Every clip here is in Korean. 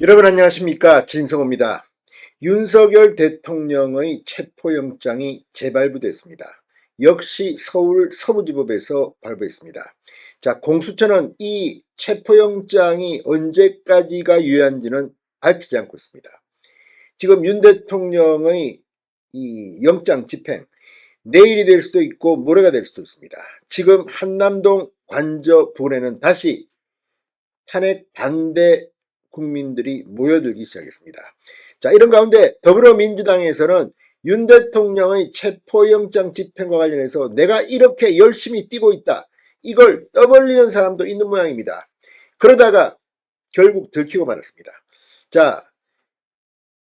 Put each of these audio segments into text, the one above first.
여러분 안녕하십니까 진성호입니다. 윤석열 대통령의 체포영장이 재발부됐습니다. 역시 서울 서부지법에서 발부했습니다. 자 공수처는 이 체포영장이 언제까지가 유효한지는 밝히지 않고 있습니다. 지금 윤 대통령의 이 영장 집행 내일이 될 수도 있고 모레가 될 수도 있습니다. 지금 한남동 관저 부근에는 다시 탄핵 반대 국민들이 모여들기 시작했습니다. 자, 이런 가운데 더불어민주당에서는 윤 대통령의 체포영장 집행과 관련해서 내가 이렇게 열심히 뛰고 있다. 이걸 떠벌리는 사람도 있는 모양입니다. 그러다가 결국 들키고 말았습니다. 자,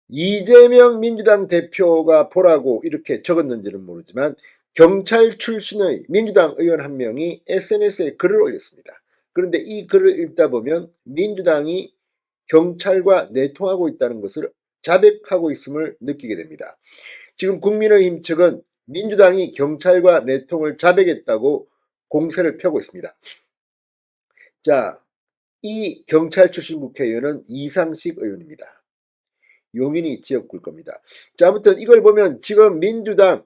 이재명 민주당 대표가 보라고 이렇게 적었는지는 모르지만 경찰 출신의 민주당 의원 한 명이 SNS에 글을 올렸습니다. 그런데 이 글을 읽다 보면 민주당이 경찰과 내통하고 있다는 것을 자백하고 있음을 느끼게 됩니다. 지금 국민의힘 측은 민주당이 경찰과 내통을 자백했다고 공세를 펴고 있습니다. 자, 이 경찰 출신 국회의원은 이상식 의원입니다. 용인이 지역구일 겁니다. 자, 아무튼 이걸 보면 지금 민주당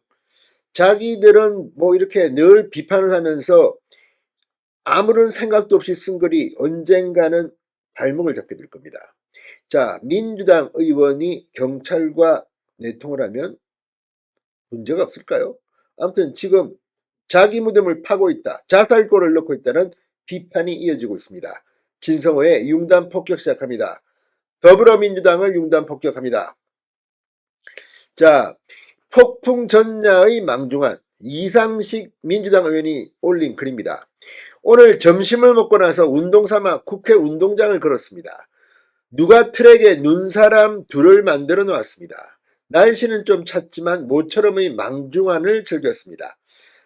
자기들은 뭐 이렇게 늘 비판을 하면서 아무런 생각도 없이 쓴 글이 언젠가는 발목을 잡게 될 겁니다. 자, 민주당 의원이 경찰과 내통을 하면 문제가 없을까요? 아무튼 지금 자기 무덤을 파고 있다. 자살골을 넣고 있다는 비판이 이어지고 있습니다. 진성호의 융단 폭격 시작합니다. 더불어민주당을 융단 폭격합니다. 자, 폭풍 전야의 망중한 이상식 민주당 의원이 올린 글입니다. 오늘 점심을 먹고 나서 운동 삼아 국회 운동장을 걸었습니다. 누가 트랙에 눈사람 둘을 만들어 놓았습니다. 날씨는 좀 찼지만 모처럼의 망중한을 즐겼습니다.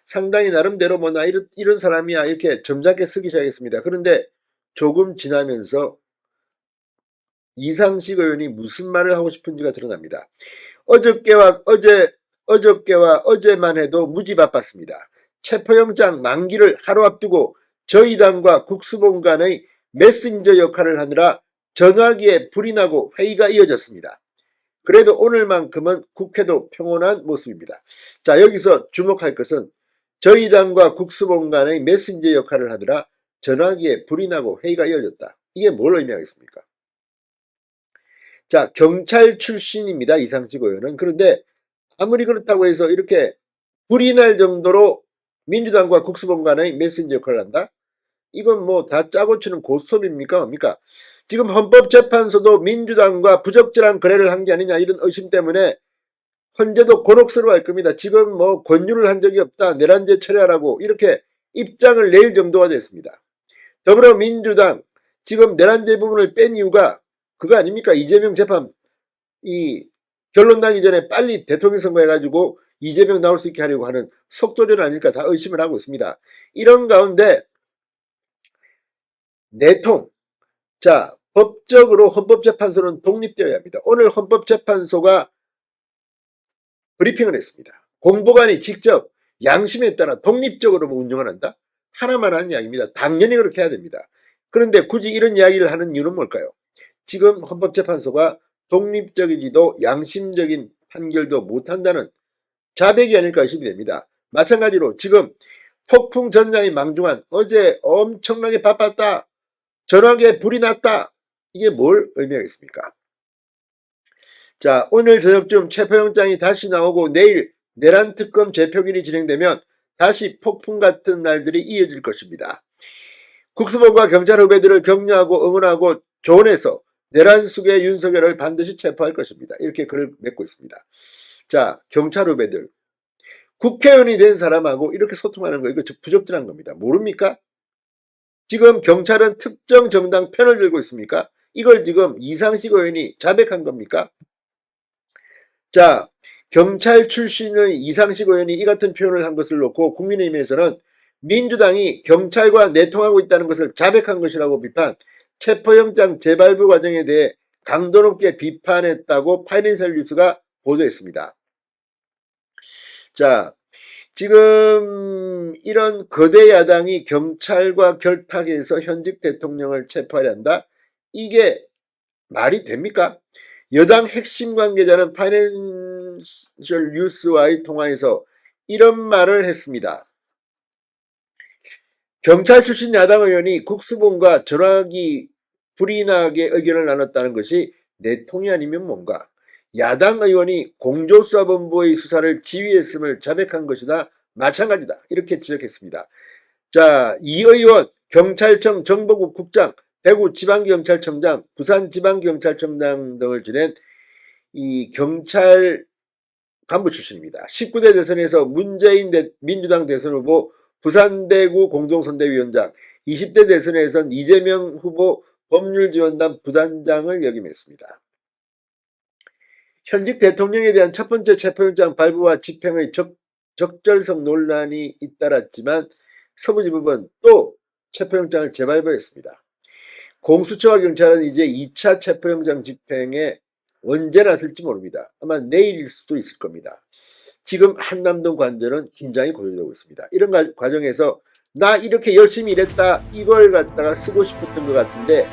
상당히 나름대로 뭐 나 이런, 이런 사람이야 이렇게 점잖게 쓰기 시작했습니다. 그런데 조금 지나면서 이상식 의원이 무슨 말을 하고 싶은지가 드러납니다. 어저께와 어제 어저께와 어제만 해도 무지 바빴습니다. 체포영장 만기를 하루 앞두고 저희 당과 국수본 간의 메신저 역할을 하느라 전화기에 불이 나고 회의가 이어졌습니다. 그래도 오늘만큼은 국회도 평온한 모습입니다. 자, 여기서 주목할 것은 저희 당과 국수본 간의 메신저 역할을 하느라 전화기에 불이 나고 회의가 이어졌다. 이게 뭘 의미하겠습니까? 자, 경찰 출신입니다. 이상직 의원은. 그런데 아무리 그렇다고 해서 이렇게 불이 날 정도로 민주당과 국수본 간의 메신저 역할을 한다? 이건 뭐 다 짜고 치는 고스톱입니까? 뭡니까? 지금 헌법재판소도 민주당과 부적절한 거래를 한 게 아니냐 이런 의심 때문에 헌재도 곤혹스러워할 겁니다. 지금 뭐 권유를 한 적이 없다. 내란죄 철회하라고 이렇게 입장을 낼 정도가 됐습니다. 더불어민주당 지금 내란죄 부분을 뺀 이유가 그거 아닙니까? 이재명 재판 이 결론 나기 전에 빨리 대통령 선거 해가지고 이재명 나올 수 있게 하려고 하는 속도전 아닐까 다 의심을 하고 있습니다. 이런 가운데 내통 자 법적으로 헌법재판소는 독립되어야 합니다. 오늘 헌법재판소가 브리핑을 했습니다. 공보관이 직접 양심에 따라 독립적으로 뭐 운영을 한다? 하나만 하는 이야기입니다. 당연히 그렇게 해야 됩니다. 그런데 굳이 이런 이야기를 하는 이유는 뭘까요? 지금 헌법재판소가 독립적이지도 양심적인 판결도 못한다는 자백이 아닐까 의심이 됩니다. 마찬가지로 지금 폭풍 전장이 망중한 어제 엄청나게 바빴다. 전화기에 불이 났다. 이게 뭘 의미하겠습니까? 자, 오늘 저녁쯤 체포영장이 다시 나오고 내일 내란 특검 재표기일이 진행되면 다시 폭풍 같은 날들이 이어질 것입니다. 국수본과 경찰 후배들을 격려하고 응원하고 조언해서 내란 속의 윤석열을 반드시 체포할 것입니다. 이렇게 글을 맺고 있습니다. 자, 경찰 후배들. 국회의원이 된 사람하고 이렇게 소통하는 거 이거 부적절한 겁니다. 모릅니까? 지금 경찰은 특정 정당 편을 들고 있습니까? 이걸 지금 이상식 의원이 자백한 겁니까? 자, 경찰 출신의 이상식 의원이 이 같은 표현을 한 것을 놓고 국민의힘에서는 민주당이 경찰과 내통하고 있다는 것을 자백한 것이라고 비판, 체포영장 재발부 과정에 대해 강도 높게 비판했다고 파이낸셜 뉴스가 보도했습니다. 자, 지금 이런 거대 야당이 경찰과 결탁해서 현직 대통령을 체포하려 한다? 이게 말이 됩니까? 여당 핵심 관계자는 파이낸셜 뉴스와의 통화에서 이런 말을 했습니다. 경찰 출신 야당 의원이 국수본과 전화기 불이 나게 의견을 나눴다는 것이 내통이 아니면 뭔가? 야당 의원이 공조수사본부의 수사를 지휘했음을 자백한 것이다. 마찬가지다. 이렇게 지적했습니다. 자, 이 의원, 경찰청 정보국 국장, 대구 지방경찰청장, 부산 지방경찰청장 등을 지낸 이 경찰 간부 출신입니다. 19대 대선에서 문재인 대- 민주당 대선 후보 부산대구 공동선대위원장, 20대 대선에선 이재명 후보 법률지원단 부단장을 역임했습니다. 현직 대통령에 대한 첫 번째 체포영장 발부와 집행의 적, 적절성 논란이 잇따랐지만 서부지법은 또 체포영장을 재발부했습니다. 공수처와 경찰은 이제 2차 체포영장 집행에 언제 나설지 모릅니다. 아마 내일일 수도 있을 겁니다. 지금 한남동 관절은 긴장이 고조되고 있습니다. 이런 과- 과정에서 나 이렇게 열심히 일했다 이걸 갖다가 쓰고 싶었던 것 같은데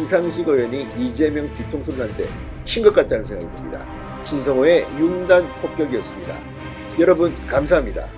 이상식 의원이 이재명 뒤통수한테 친 것 같다는 생각이 듭니다. 신성호의 융단 폭격이었습니다. 여러분 감사합니다.